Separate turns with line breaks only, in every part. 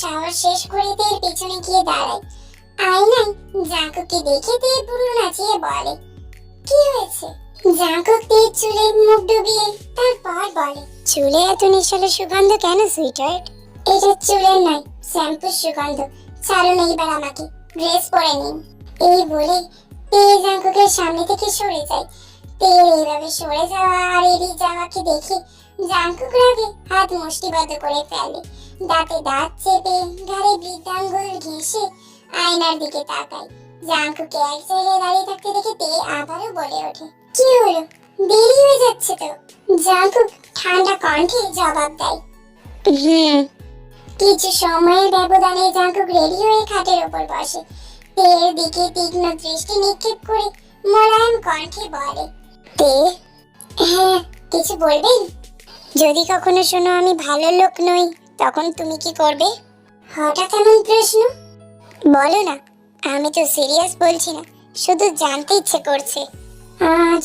সাহস শেষ করে তের পেছনে গিয়ে দাঁড়ায়। আয়নায় জাঙ্কুককে দেখে তে পুরো নাচিয়ে বলে, কি হয়েছে? জাঙ্কুক তের চুলে মুখ ডুবিয়ে তারপর বলে, চুলে এত নেশালো সুগন্ধ কেন সুইটার্ট এটা চুলের নয়, শ্যাম্পুর সুগন্ধ। ছাড়ুন এইবার আমাকে, ড্রেস পরে নিন। এই বলে তে জাঙ্কুকের সামনে থেকে সরে যায়। তের এইভাবে সরে যাওয়া আর এড়িয়ে যাওয়াকে দেখে জাঙ্কুক রাগে হাত মুষ্টিবদ্ধ করে ফেলে। দাঁতে দাঁত চেপে ঘাড়ে বৃদ্ধাঙ্গুল ঘেঁষে আয়নার দিকে তাকায় জাঙ্কুকে এক জায়গায় দাঁড়িয়ে থাকতে দেখে তে আবারও বলে ওঠে কি হলো? দেরি হয়ে যাচ্ছে তো। জাঙ্কুক ঠান্ডা কণ্ঠে জবাব দেয় হুম কিছু সময়ের ব্যবধানে জাঙ্কুক রেডি হয়ে খাটের ওপর বসে। তের দিকে তীক্ষ্ণ দৃষ্টি নিক্ষেপ করে মোলায়েম কণ্ঠে বলে তে হ্যাঁ কিছু বলবেন? যদি কখনো শোনো আমি ভালো লোক নই তখন তুমি কি করবে? হঠাৎ এমন প্রশ্ন? বলো না, আমি তো সিরিয়াস বলছি না, শুধু জানতে ইচ্ছে করছে।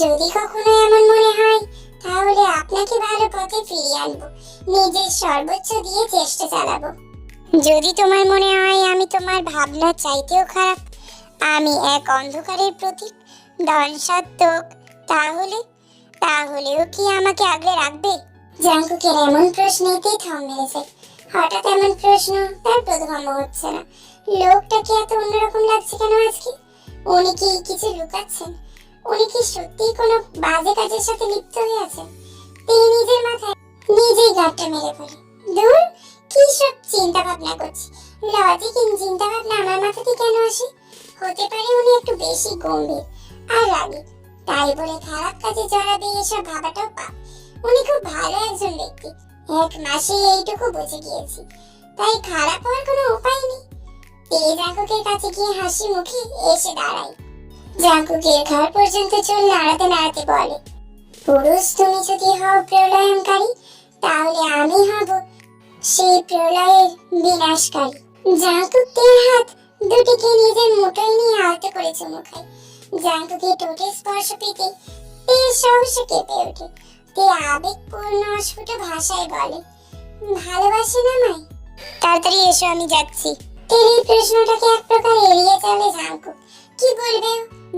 যদি কখনো এমন মনে হয়, তাহলে আপনাকে ভালো পথে ফিরিয়ে আনব, নিজের সর্বোচ্চ দিয়ে চেষ্টা চালাবো। যদি তোমার মনে হয় আমি তোমার ভাবনা চাইতেও খারাপ, আমি এক অন্ধকারের প্রতীক ধনসাত্মক তাহলে? তাহলেও কি আমাকে আগলে রাখবে? জাঙ্কুকের এমন প্রশ্নেতেই থম মেরেছে। হঠাৎ এমন প্রশ্ন তার প্রথম হচ্ছে না। লোকটাকে এত অন্যরকম লাগছে কেন আজকে? উনি কি কিছু লুকাচ্ছেন? উনি কি সত্যিই কোনো বাজে কাজের সাথে লিপ্ত হয়ে আছেন? তিনি নিজের মাথায় নিজেই গাঁটটা মেরে পড়ে দূর কি সব চিন্তা ভাবনা করছি। লজিক চিন্তা ভাবনা আমার মাথাতে কেন আসে? হতে পারে উনি একটু বেশি গম্ভীর আর রাগী। তাই বলে খারাপ কাজে জড়াবে এসব ভাবাটাও পাপ। উনি খুব ভালো একজন ব্যক্তি। এক মাসে এইটুকু বুঝে গিয়েছি। তাই খারাপ হওয়ার কোনো উপায় নেই। তেজ জাঙ্কুকের কাছে গিয়ে হাসি মুখে এসে দাঁড়ায় জাঙ্কুকের ঘর পর্যন্ত চুল নাড়াতে নাড়াতে বলে, পুরুষ, তুমি যদি হও প্রলয়নকারী, তাহলে আমি হব সেই প্রলয়ের বিনাশকারী। জাঙ্কুকের হাত দুটিকে নিজের মুঠোয় নিয়ে আলতো করে চুমু খায়। জাঙ্কুকে টোটে স্পর্শ পেতে তেজ সহসা কেঁপে ওঠে। তে আবেগপূর্ণ অস্ফুট ভাষায় বলে? ভালোবাসেন আমায়? তাড়াতাড়ি এসো, আমি যাচ্ছি। এই প্রশ্নটাকে এক প্রকার এড়িয়ে চলে জাঙ্কু কি বলবে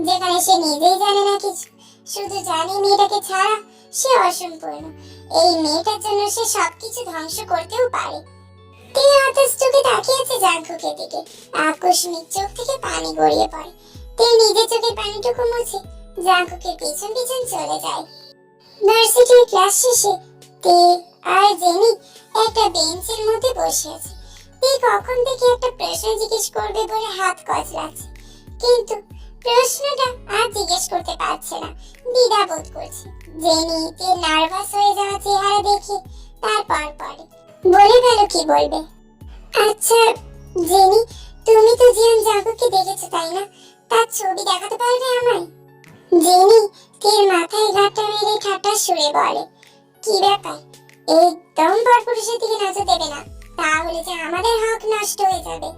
যেখানে সে নিজেই জানে না কিছু। শুধু জানে মেয়েটাকে ছাড়া সে অসম্পূর্ণ। এই মেয়েটার জন্য সে সবকিছু ধ্বংস করতেও পারে। তে হতাশ চোখে তাকিয়েছে জাঙ্কুকের দিকে। আকস্মিক চোখ থেকে পানি গড়িয়ে পড়ে। তে নিজের চোখের পানিটুকু মুছে জাঙ্কুকের পিছন পিছন চলে যায়। ভার্সিটির ক্লাস শেষে তে আর জেনি একটা বেঞ্চের মধ্যে বসে আছে তে কখন থেকে একটা প্রশ্ন জিজ্ঞেস করবে বলে হাত কচলাচ্ছে কিন্তু প্রশ্নটা আর জিজ্ঞেস করতে পারছে না দ্বিধা বোধ করছে জেনি তে নার্ভাস হয়ে যাওয়া চেহারা দেখে তারপর পরে বলে গেল কি বলবে আচ্ছা জেনি তুমি তো জিয়ান জাগুকে দেখেছ, তাই না? তার ছবি দেখাতে পারবে আমায়? জেনি, তের মাথায় ঘাটটা মেরে ঠাট্টা সুরে বলে। কি ব্যাপার? একদম পরপুরুষের দিকে নজর দেবে না, তাহলে যে আমাদের হক নষ্ট হয়ে যাবে।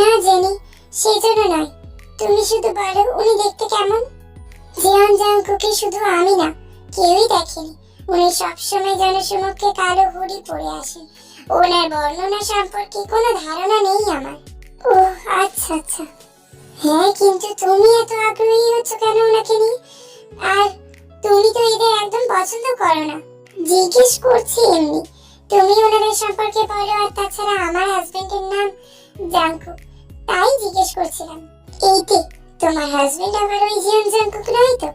না, জেনি, সেজন্য নয়। তুমি শুধু বলো, উনি দেখতে কেমন? জিয়ান জাংকুকে শুধু আমি না, কেউই দেখেনি। উনি সবসময় জনসমক্ষে কালো হুডি পরে আসেন। ওনার বর্ণনা সম্পর্কে কোনো ধারণা নেই আমার। ও আচ্ছা আচ্ছা। হ্যাঁ কিন্তু তুমি এত আগ্রহী হচ্ছ কেন ওনাকে নিয়ে? আর তুমি তো এদের একদম পছন্দ করো না। জিজ্ঞেস করছি এমনি। তুমি ওনাদের সম্পর্কে বলো, আর তাছাড়া আমার হাজবেন্ডের নাম জাঙ্কুক তাই জিজ্ঞেস করছিলাম। এইতে, তোমার হাজবেন্ড আবার ওই জিয়ন জাঙ্কুক নয় তো?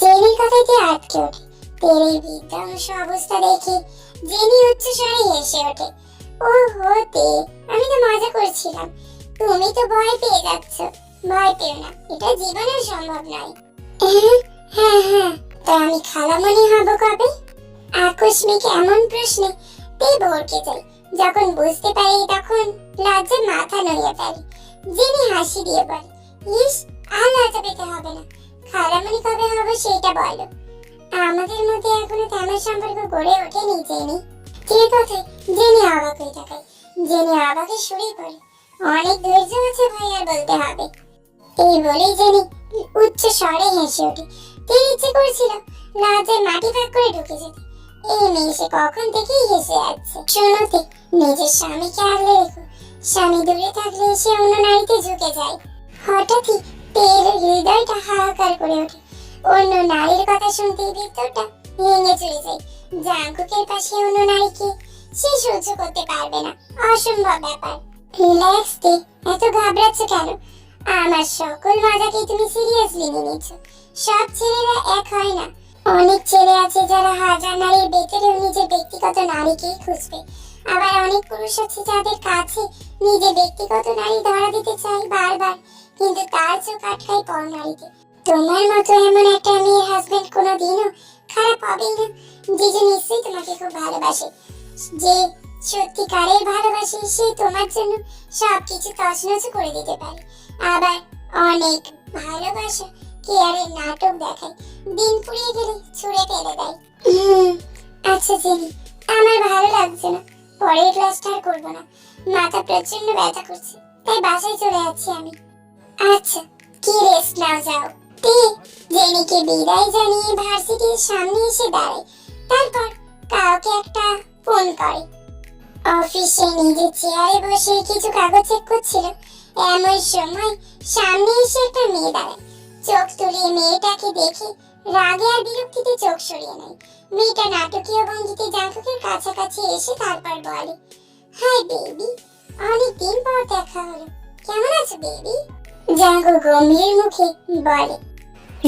জেনির কথাতে আটকে ওঠে। তের বিধ্বংস অবস্থা দেখে জেনি উচ্চ স্বরে হেসে ওঠে। ও হো তে, আমি তো মজা করছিলাম। তুমি তো ভয় পেয়ে যাচ্ছ। ভয় পেও না এটা জীবনেও সম্ভব নয়। হ্যাঁ হ্যাঁ হ্যাঁ। তো আমি খালামণি হব কবে? আকস্মিক এমন প্রশ্নে তে ভরকে যাই যখন বুঝতে পারি তখন লজ্জা মাথা নড়িয়ে ফেলে। যিনি হাসি দিয়ে বলে ইস আর লজ্জা পেতে হবে না। খালামণি কবে হব সেটা বলো। আমাদের মধ্যে এখনও তেমন সম্পর্ক গড়ে ওঠেনি জেনি। যে কথায় জেনি অবাক হয়ে তাকায়। জেনি অবাকের সুরেই পড়ে অনেক ধৈর্য আছে ভাই আর বলতে হবে। এই বলেই জেনি উচ্চ স্বরে হেসে ওঠে। তীর ইচ্ছে করছিল লজ্জায় মাটি ভাগ করে ঢুকে যেতে। এই মেয়ে সে কখন থেকেই হেসে যাচ্ছে। শোনোতে নিজের স্বামীকে আগলে রেখো। স্বামী দূরে থাকলে সে অন্য নারীতে ঝুঁকে যায়। হঠাৎই তের হৃদয়টা হাহাকার করে ওঠে। অন্য নারীর কথা শুনতেই ভিতরটা ভেঙে চলে যায়। জাঙ্কুকের পাশে অন্য নারীকে সে সহ্য করতে পারবে না। অসম্ভব ব্যাপার। রিল্যাক্স এত ঘাবড়াচ্ছ কেন? আমার সকল মজাকে তুমি সিরিয়াসলি নিয়ে নিচ্ছ সব ছেলেরা এক হয় না। অনেক ছেলে আছে যারা হাজার নারীর ভেতরেও নিজের ব্যক্তিগত নারীকেই খুঁজবে। আবার অনেক পুরুষ আছে যাদের কাছে নিজের ব্যক্তিগত নারী ধরা দিতে চায় বারবার, কিন্তু তার চোখ আটকায় পর নারীতে তোমার মতো এমন একটা মেয়ের হাজবেন্ড কোনোদিনও খারাপ হবেই না। যে যে নিশ্চয়ই তোমাকে খুব ভালোবাসে, যে সত্যিকারের ভালোবাসে সে তোমার জন্য সবকিছু তছনছ করে দিতে পারে। আবার অনেক ভালোবাসা কেয়ারের নাটক দেখায়? দিন ফুরিয়ে গেলে ছুঁড়ে ফেলে দেয়। আচ্ছা জেনি আমার ভালো লাগছে না। পরের ক্লাসটা আর করব না। মাথা প্রচণ্ড ব্যথা করছে তাই বাসায় চলে যাচ্ছি আমি। আচ্ছা কি রেস্ট নাও যাও। তে জেনিকে বিদায় জানিয়ে ভার্সিটির সামনে এসে দাঁড়ায়। তারপর কাউকে একটা ফোন করে। অফিসে নিজের চেয়ারে বসে কিছু কাগজ চেক করছিল। এমন সময় সামনে এসে একটা মেয়ে দাঁড়ায়। চোখ তুলিয়ে মেয়েটাকে দেখে রাগে আর বিরক্তিতে চোখ সরিয়ে নেয়। মেয়েটা নাটকীয় ভঙ্গিতে জাঙ্কুকের কাছাকাছি এসে তারপর বলে হাই বেবি, অনেকদিন পর দেখা হলো। কেমন আছো বেবি? জাঙ্কু গম্ভীর মুখে বলে,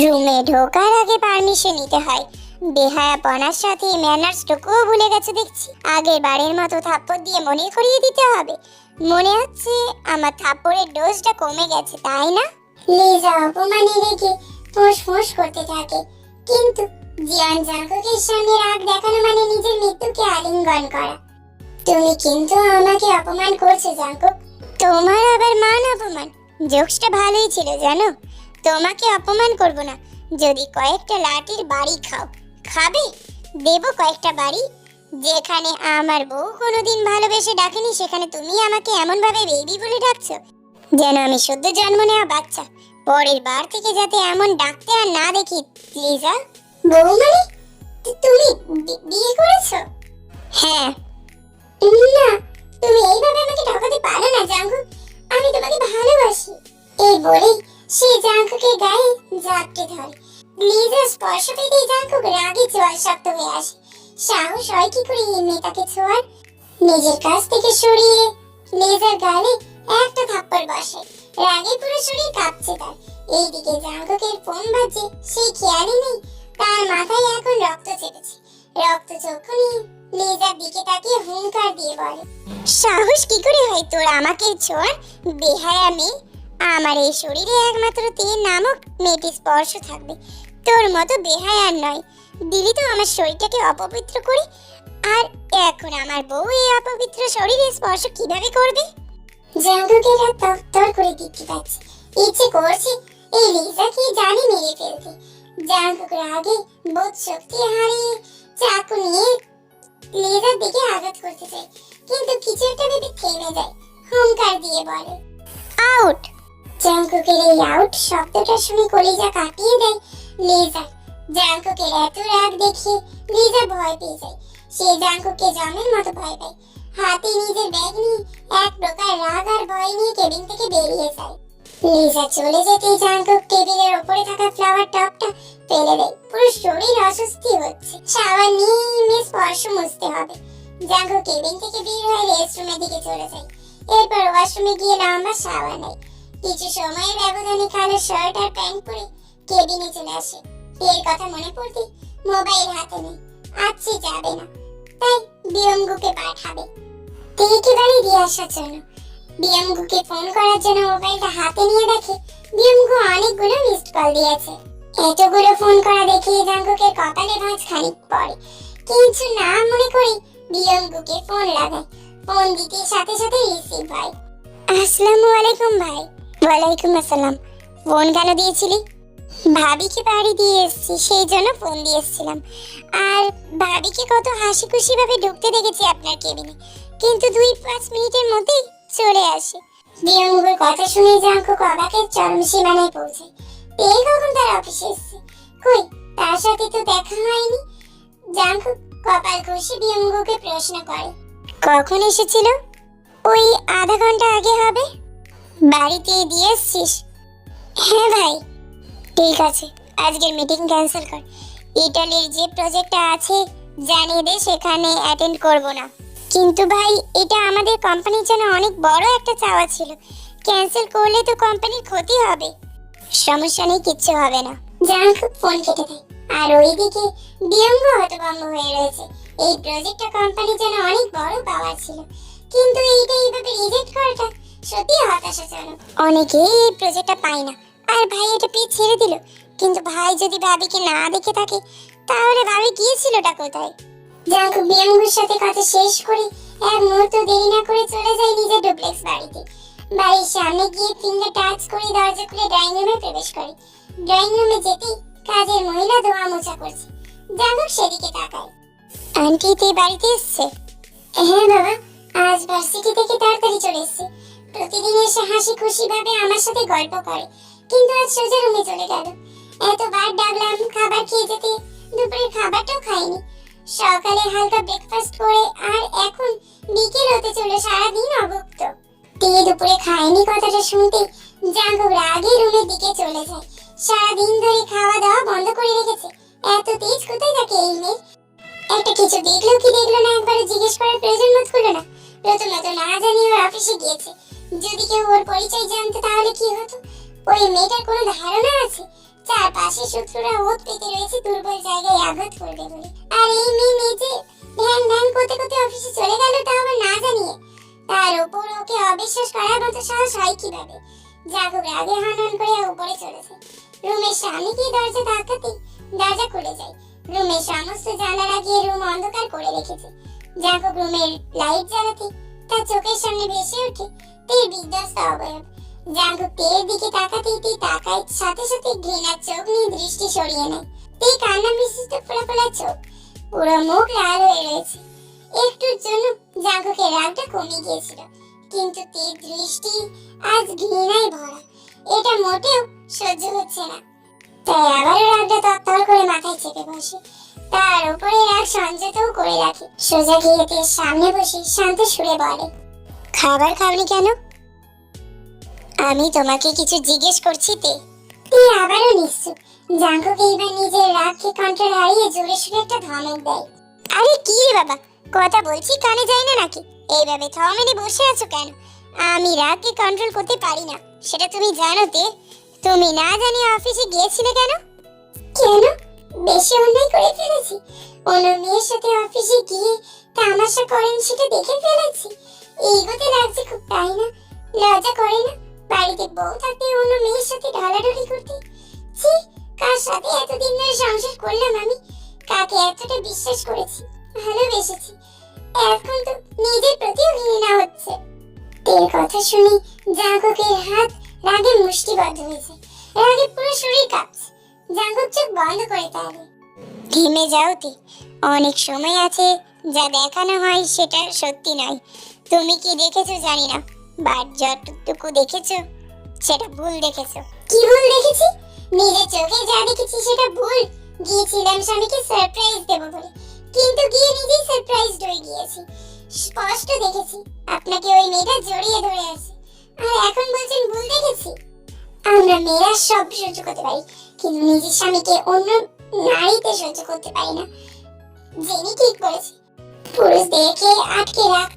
রুমে ঢোকার আগে পারমিশন নিতে হয়। বেহায়া পনার সাথে ম্যানার্সটুকুও ভুলে গেছে দেখছি। আগের বারের মতো থাপ্পড় দিয়ে মনে করিয়ে দিতে হবে। মনে হচ্ছে আমার থাপ্পড়ের ডোজটা কমে গেছে, তাই না? লিজা অপমানে রেখে ফোঁস ফোঁস করতে থাকে। কিন্তু জিয়ান জাঙ্কুকের সামনে রাগ দেখানো মানে নিজের মৃত্যুকে আলিঙ্গন করা। তুমি কিন্তু আমাকে অপমান করছ জাঙ্কুক তোমার আবার মান অপমান। জোকসটা ভালোই ছিল, জানো? তোমাকে অপমান করব না। যদি কয়েকটা লাঠির বাড়ি খাও খাবে? দেব কয়েকটা বাড়ি। যেখানে আমার বউ কোনোদিন ভালোবেসে ডাকেনি, সেখানে তুমি আমাকে এমন ভাবে বেবি বলে ডাকছো? যেন আমি সদ্য জন্ম নেওয়া বাচ্চা। পরের বার থেকে যাতে এমন ডাকতে আর না দেখি লিজা বউ মানে তুমি বিয়ে করেছ? হ্যাঁ। না, তুমি এইভাবে আমাকে ঠকাতে পারো না, জাঙ্কু। আমি তোমাকে ভালোবাসি। এই বলেই সে জাঙ্কুকে গায়ে জাপটে ধরে। লিজার স্পর্শ পেতেই রাগে জোয়ার শক্ত হয়ে আসে। সাহস হয় কি করে এই মেয়েটাকে ছোঁয়ার? নিজের কাছ থেকে সরিয়ে লেজার গালে একটা থাপ্পড় বসে রাগে পুরো শরীর কাঁপছে তার। এইদিকে জাঙ্কুকের ফোন বাজে সেই খেয়ালই নেই, তার মাথায় এখন রক্ত চেপেছে। রক্ত চক্ষু নিয়ে লেজার দিকে তাকিয়ে হুঙ্কার দিয়ে বলে, সাহস কি করে হয় তোর আমাকে ছোঁয়ার? বেহায়া মেয়ে। আমার এই শরীরে একমাত্র তেল নামক মেয়েটি স্পর্শ থাকবে। তোর মতো বেহায়ার নয়। দিলি তো আমার শরীরটাকে অপবিত্র করে। আর এখন আমার বউ এই অপবিত্র শরীরে স্পর্শ কীভাবে করবে? জাঙ্গুকেরা তর করে দিতে পারছে ইচ্ছে করছে এই লিজাকে জানি মেরে ফেলতে। জাঙ্গুক রাগে বোধ শক্তি হারিয়ে চাকু নিয়ে লিজার দিকে আঘাত করতে চায়। কিন্তু কিছু একটা ভেবে থেমে যায়। হুঙ্কার দিয়ে বলে, আউট! জাঙ্কুকের এই আউট শব্দটা শুনে কলিজা কাটিয়ে দেয়। লেজার জাঙ্কুকের এত রাগ দেখে লিজা ভয় পেয়ে যায়। সে জাঙ্কুকে জমের মতো ভয় পায়। হাতে নিজের ব্যাগ নিয়ে এক প্রকার রাগ আর ভয় নিয়ে কেবিন থেকে বেরিয়ে যায়। লিজা চলে যেতেই জাঙ্কুক টেবিলের ওপরে থাকা ফ্লাওয়ার টপটা ফেলে দেয়। পুরো শরীর অস্বস্তি হচ্ছে। শাওয়ার নিয়ে স্পর্শ মুছতে হবে। জাঙ্কুক কেবিন থেকে বের হয়ে রেস্টরুমের দিকে চলে যায়। এরপর ওয়াশরুমে গিয়ে লম্বা শাওয়ার নেয়। কিছু সময়ের ব্যবধানে কালো শার্ট আর প্যান্ট পরে কেবিনে চলে আসে। এর কথা মনে পড়তে মোবাইল হাতে নেই আজকে যাবে না। তাই বিয়ঙ্গুকে পাঠাবে। তেকে বাড়ি দিয়ে আসার জন্য বিয়ঙ্গুকে ফোন করার জন্য মোবাইলটা হাতে নিয়ে দেখে বিয়ঙ্গু অনেকগুলো মিসড কল দিয়েছে। এতগুলো ফোন করা দেখে জাঙ্গুকের কপালে ভাঁজ খানিক পড়ে। কিছু না মনে করে বিয়ঙ্গুকে ফোন লাগায়। ফোন দিতে সাথে সাথে রিসিভ হয়। আসসালামু আলাইকুম ভাই। ওয়ালাইকুম আসসালাম। ফোন কেন দিয়েছিলি? ভাবিকে বাড়ি দিয়ে এসেছি, সেই জন্য ফোন দিয়ে এসেছিলাম। আর ভাবিকে কত হাসি খুশি ভাবে ঢুকতে দেখেছি আপনার কেবিনে কিন্তু দুই পাঁচ মিনিটের মধ্যেই চলে আসে। বিয়ঙ্গুর কথা শুনে জাঙ্কু অবাকের চরম সীমানায় পৌঁছে। এই কখন তার অফিসে এসেছে? কই, তার সাথে তো দেখা হয়নি। জাঙ্কু কপাল ঘষে বিয়ঙ্গুকে প্রশ্ন করে। কখন এসেছিল? ওই আধা ঘণ্টা আগে হবে। বাড়িতে দিয়ে এসছিস? হ্যাঁ ভাই। ঠিক আছে, আজকের মিটিং ক্যান্সেল কর। ইটালির যে প্রজেক্টটা আছে, জানিয়ে দে, সেখানে অ্যাটেন্ড করব না। কিন্তু ভাই, এটা আমাদের কোম্পানির জন্য অনেক বড় একটা চাওয়া ছিল। ক্যান্সেল করলে তো কোম্পানির ক্ষতি হবে। সমস্যা নেই, কিচ্ছু হবে না। জাঙ্ক ফোন কেটে দেয় আর ওইদিকে বিয়ঙ্গ হতভম্ব হয়ে রয়েছে। এই প্রজেক্টটা কোম্পানির জন্য অনেক বড় পাওয়ার ছিল। কিন্তু এইটা এইভাবে রিজেক্ট করাটা সত্যি হতাশাজনক। অনেকেই এই প্রজেক্টটা পায় না। আর ভাই এটা পেয়ে ছেড়ে দিল। কিন্তু ভাই যদি ভাবিকে না দেখে থাকে, তাহলে ভাবি গিয়েছিলটা কোথায়? জাঙ্ক বিয়ঙ্গুর সাথে কথা শেষ করে এক মুহূর্ত দেরি না করে চলে যায় নিজের ডুপ্লেক্স বাড়িতে। বাড়ির সামনে গিয়ে ফিঙ্গার টাচ করে দরজা খুলে ড্রয়িং রুমে প্রবেশ করে। ড্রয়িং রুমে যেতেই কাজের মহিলা ধোয়া মোছা করছে। জাঙ্কুক সেদিকে তাকায়। আন্টি তুই বাড়িতে এসছে? হ্যাঁ বাবা, আজ ভার্সিটি থেকে তাড়াতাড়ি চলে এসছে। প্রতিদিন এসে হাসি খুশি ভাবে আমার সাথে গল্প করে। কিন্তু আজ সোজা রুমে চলে গেল। এতবার ডাকলাম, খাবার খেয়ে যেতে। দুপুরের খাবারটাও খাইনি। সকালে হালকা ব্রেকফাস্ট করে আর এখন বিকেল হতে চলে সারাদিন অভুক্ত তে দুপুরে খায়নি কথাটা শুনতে জাগো রাগে রুমের দিকে চলে যায়। সারাদিন ধরে খাওয়া দাওয়া বন্ধ করে রেখেছে। এত তেজ কোথায় থাকে এই মেয়ে? একটা কিছু দেখল কি দেখল না একবার জিজ্ঞেস করার প্রয়োজন বোধ করল না। প্রথমত না জানি ওর অফিসে গিয়েছে। যদি কেউ ওর পরিচয় জানতো তাহলে কি হতো? ওই মেয়েটার কোনো ধারণা আছে? চারপাশে শত্রুরা ওত পেতে রয়েছে, দুর্বল জায়গায় আঘাত করবে বলে। আর এই মেয়ে নিজে ধ্যান ধ্যান করতে করতে অফিসে চলে গেল তা আবার না জানিয়ে। তার উপর ওকে অবিশ্বাস করার মতো সাহস হয় কীভাবে? জাগো, রাগে হানন করে উপরে চলেছে। রুমের সামনে গিয়ে দরজা ধাক্কাতে দরজা খুলে যায়। রুমের সমস্ত জানালা লাগিয়ে রুম অন্ধকার করে রেখেছে। জাগো, রুমের লাইট জ্বালাতে তার চোখের সামনে ভেসে ওঠে তীর বিধ্বস্ত অবয়ব। তের দিকে তাকাতেই তে তাকায়, সাথে সাথে ঘৃণার চোখ নিয়ে দৃষ্টি সরিয়ে নেয়। তে কান্না বিশিষ্ট ফোলা ফোলা চোখ, পুরো মুখ লাল হয়ে রয়েছে। একটুর জন্য জাগোকে রাগটা কমে গিয়েছিল, কিন্তু তীর দৃষ্টি আজ ঘৃণায় ভরা। এটা মোটেও সহ্য হচ্ছে না। তাই আবারও রাগটা তত্তর করে মাথায় চেপে বসে। তার উপরে রাগ সংযতও করে রাখে। সোজা গিয়ে তীর সামনে বসে শান্ত সুরে বলে, খাবার খাওনি কেন? আমি তোমাকে কিছু জিজ্ঞেস করছি তে। তুই আবারও নিশ্চুপ। জাঙ্কুকে এবার নিজের রাগকে কন্ট্রোল হারিয়ে জোরে সুরে একটা ধমক দেয়। আরে কি রে বাবা? কথা বলছি কানে যায় না নাকি? এইভাবে থ মেরে বসে আছো কেন? আমি রাগকে কন্ট্রোল করতে পারি না। সেটা তুমি জানো তে। তুমি না জানি অফিসে গিয়েছিলে কেন? কেন? বেশি অন্যায় করে ফেলেছি। অন্য মেয়ের সাথে অফিসে গিয়ে তামাশা করেন সেটা দেখে ফেলেছি। এইগোতে লাগছে খুব, তাই না? লজ্জা করে না? বাড়িতে বউ থাকতে অন্য মেয়ের সাথে ঢলাঢলি করতে? ছি, কার সাথে এতদিন ধরে সংসার করলাম আমি? কাকে এতটা বিশ্বাস করেছি? ভালোবেসেছি। এখন তো নিজের প্রতিও ঘৃণা হচ্ছে। তের কথা শুনে জাগকের হাত রাগে মুষ্টিবদ্ধ হয়েছে। রাগে পুরো শরীর কাঁপছে। জাগক চোখ বন্ধ করে তাহলে থেমে যাও তে অনেক সময় আছে যা দেখানো হয় সেটা সত্যি নয়। তুমি কি দেখেছ জানি না। বাট যতটুকু দেখেছ? সেটা ভুল দেখেছ। কি ভুল দেখেছি? নিজের চোখে যা দেখেছি সেটা ভুল। গিয়েছিলাম স্বামীকে সারপ্রাইজ দেব বলে। কিন্তু গিয়ে নিজেই সারপ্রাইজ হয়ে গিয়েছি। স্পষ্ট দেখেছি। আপনাকে ওই মেয়েটা জড়িয়ে ধরে আছে। আর এখন বলছেন ভুল দেখেছি? আমরা মেয়েরা সব সহ্য করতে পারি। কিন্তু নিজের স্বামীকে অন্য নারীতে সহ্য করতে পারি না। জেনি ঠিক বলেছে পুরুষদেরকে আটকে হয়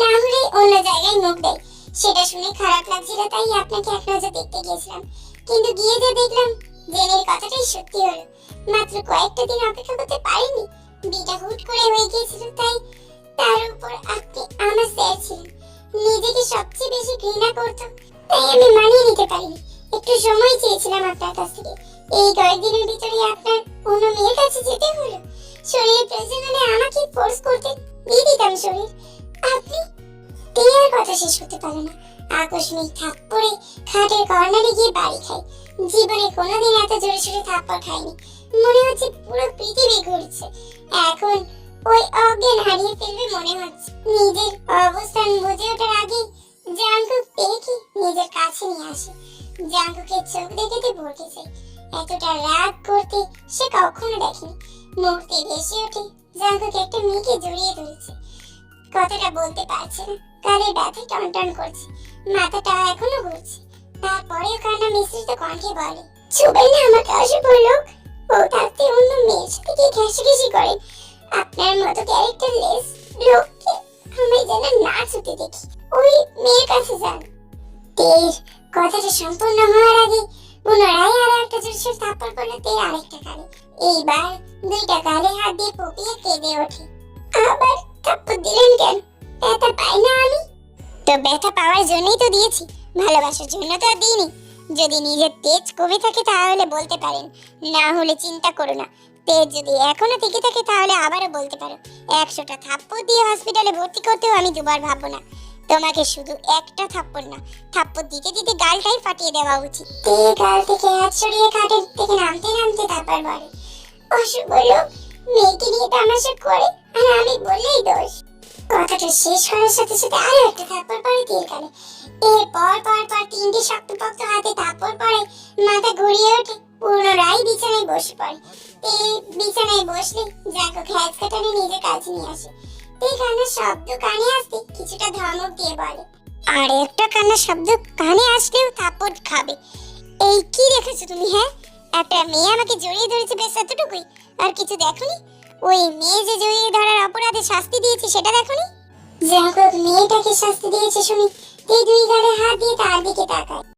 না হলে অন্য জায়গায় মুখ দেয় সেটা শুনে খারাপ লাগছিল, তাই আপনাকে এক নজর দেখতে গিয়েছিলাম। কিন্তু গিয়ে যা দেখলাম, জেনের কথাটাই সত্যি হলো। মাত্র কয়েকটা দিন অপেক্ষা করতে পারিনি। বিটা হুট করে হয়ে গিয়েছিল, তাই তার উপর আপনি আমার স্যার ছিলেন। নিজেকে সবচেয়ে বেশি ঘৃণা করতো, তাই আমি মানিয়ে নিতে পারিনি। একটু সময় চেয়েছিলাম আপনার কাছ থেকে। এই কয়েকদিনের ভিতরে আপনার অন্য মেয়ের কাছে যেতে হলো। শরীরের প্রয়োজন হলে আমাকে ফোর্স করতেন। দিয়ে দিতাম শরীর। কথা শেষ করতে পারে না। আকস্মিক থাপ্পড়ে খাটের কর্নারে গিয়ে বাড়ি খায় জীবনে কোনোদিন এত জোরে সোরে থাপ্পড় খায়নি মনে হচ্ছে পুরো পৃথিবী ঘুরছে। এখন ওই অজ্ঞান হারিয়ে ফেলবে মনে হচ্ছে। নিজের অবস্থান বুঝে ওঠার আগে জাঙ্কুক পেয়েকে নিজের কাছে নিয়ে আসে। জাঙ্কুকের চোখ দেখেতে ভরকে যায় এতটা রাগ করতে সে কখনো দেখেনি। মুহূর্তে বেশি ওঠে। জাঙ্কুক একটা মেয়েকে জড়িয়ে ধরেছে। কথাটা বলতে পারছে না। গালে ব্যথা টনটন করছে। মাথাটা এখনও ঘুরছে। তারপরেও কান্না মিশ্রিত কণ্ঠে বলে ছুবেন না আমাকে অশুভ লোক। ও থাকতে অন্য মেয়ের সাথে কি ঘেঁষাঘেঁষি করে। আপনার মতো ক্যারেক্টার লেস লোককে আমি যেন না ছুতে দেখি। ওই মেয়ের কাছে যান। তের কথাটা সম্পূর্ণ হওয়ার আগে পুনরায় আর একটা জোরসোর থাপ্পড় পড়ল তের আরেকটা কানে এইবার দুইটা গালে হাত দিয়ে পপিয়ে কেঁদে ওঠে। আবার থাপ্পড় দিলেন কেন? ব্যথা পাই না আমি। তো ব্যথা পাওয়ার জন্যই তো দিয়েছি, ভালোবাসার জন্য তো আর দিইনি। যদি নিজের তেজ কমে থাকে তাহলে বলতে পারেন, না হলে চিন্তা করো না। তেজ যদি এখনও থেকে থাকে তাহলে আবারও বলতে পারো, একশোটা থাপ্পড় দিয়ে হসপিটালে ভর্তি করতেও আমি দুবার ভাববো না। তোমাকে শুধু একটা থাপ্পড় না, থাপ্পড় দিতে দিতে গালটাই ফাটিয়ে দেওয়া উচিত। তে গাল থেকে হাত সরিয়ে কাঠের থেকে নামতে নামতে তারপর বলে, অশুভ লোক, মেয়েকে নিয়ে তামাশা করে, আর আমি বললেই দোষ। কথাটা শেষ করার সাথে সাথে আরও একটা থাপ্পড় পরে তীর কানে এরপর, পর পর তিনটি শক্তপোক্ত হাতে থাপ্পড় পরে মাথা ঘুরিয়ে ওঠে, পুনরায় বিছানায় বসে পড়ে। তে বিছানায় বসলে যাকে খ্যাচ কাটানে নিজের কাছে নিয়ে আসে। তে কান্নার শব্দ কানে আসতে কিছুটা ধমক দিয়ে বলে, আর, একটা কান্নার শব্দ কানে আসলেও থাপ্পড় খাবে। এই কি দেখেছ তুমি হ্যাঁ? একটা মেয়ে আমাকে জড়িয়ে ধরেছে বেশ এতটুকুই, আর কিছু দেখোনি? ওই মেয়ে যে জড়িয়ে ধরার অপরাধে শাস্তি দিয়েছে, সেটা দেখোনি? যাক মেয়েটাকে শাস্তি দিয়েছে শুনি। এই দুই গালে হাত দিয়ে তার দিকে তাকায়।